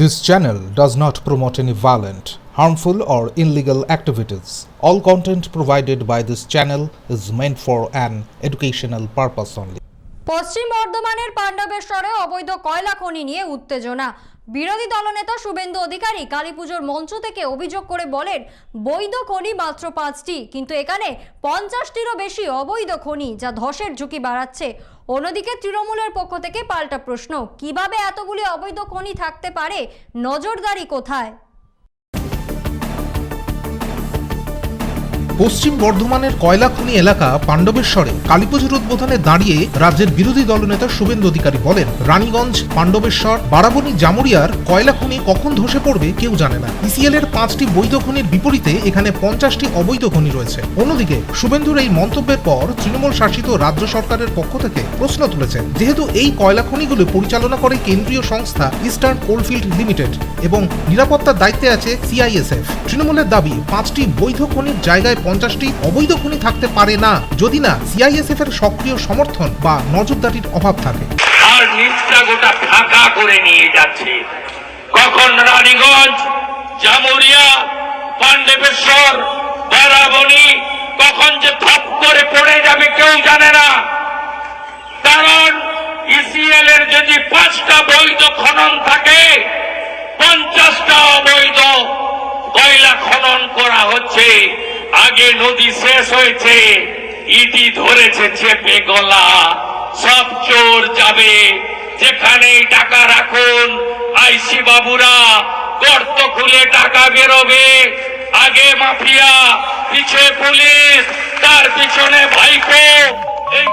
This channel does not promote any violent, harmful, or illegal activities. All content provided by this channel is meant for an educational purpose only. পশ্চিম বর্ধমানের পাণ্ডবেশ্বরে অবৈধ কয়লা খনি নিয়ে উত্তেজনা বিরোধী দলনেতা শুভেন্দু অধিকারী কালীপুজোর মঞ্চ থেকে অভিযোগ করে বলেন, বৈধ খনি মাত্র পাঁচটি, কিন্তু এখানে পঞ্চাশটিরও বেশি অবৈধ খনি যা ধসের ঝুঁকি বাড়াচ্ছে। অন্যদিকে তৃণমূলের পক্ষ থেকে পাল্টা প্রশ্ন, কীভাবে এতগুলি অবৈধ খনি থাকতে পারে? নজরদারি কোথায়? পশ্চিম বর্ধমানের কয়লা খনি এলাকা পাণ্ডবেশ্বরে কালীপুজোর উদ্বোধনে দাঁড়িয়ে রাজ্যের বিরোধী দলনেতা শুভেন্দু অধিকারী বলেন, রানীগঞ্জ, পাণ্ডবেশ্বর, বারাবণী, জামুরিয়ার কয়লা খনি কখন ধসে পড়বে কেউ জানে না। ইসিএল এর পাঁচটি বৈধ খনির বিপরীতে এখানে পঞ্চাশটি অবৈধ খনি রয়েছে। অন্যদিকে, শুভেন্দুর এই মন্তব্যের পর তৃণমূল শাসিত রাজ্য সরকারের পক্ষ থেকে প্রশ্ন তুলেছেন যেহেতু এই কয়লা খনিগুলো পরিচালনা করে কেন্দ্রীয় সংস্থা ইস্টার্ন কোলফিল্ড লিমিটেড এবং নিরাপত্তার দায়িত্বে আছে সিআইএসএফ। তৃণমূলের দাবি, পাঁচটি বৈধ খনির জায়গায় পঞ্চাশটি অবৈধ খনি থাকতে পারে না। যদি না সিআইএসএফ এর সক্রিয় সমর্থন বা নজরদারির অভাব থাকে। আর নিচটা গোটা ফাঁকা করে নিয়ে যাচ্ছে। কখন রানীগঞ্জ, জামুরিয়া, পাণ্ডবেশ্বর বারাবণী কখন যে ধপ করে পড়ে যাবে কেউ জানে না। কারণ ইসিএল এর যদি পাঁচটা বৈধ খনন থাকে, পঞ্চাশটা অবৈধ কয়লা খনন করা হচ্ছে। আগে নদী শেষ হয়েছে, ইটি ধরেছে চেপে গলা। সব চোর যাবে যেখানে টাকা রাখুন, আইসি বাবুরা, গর্ত খুলে টাকা বেরোবে। আগে মাফিয়া, পিছে পুলিশ, তার পিছনে ভাইপো, এই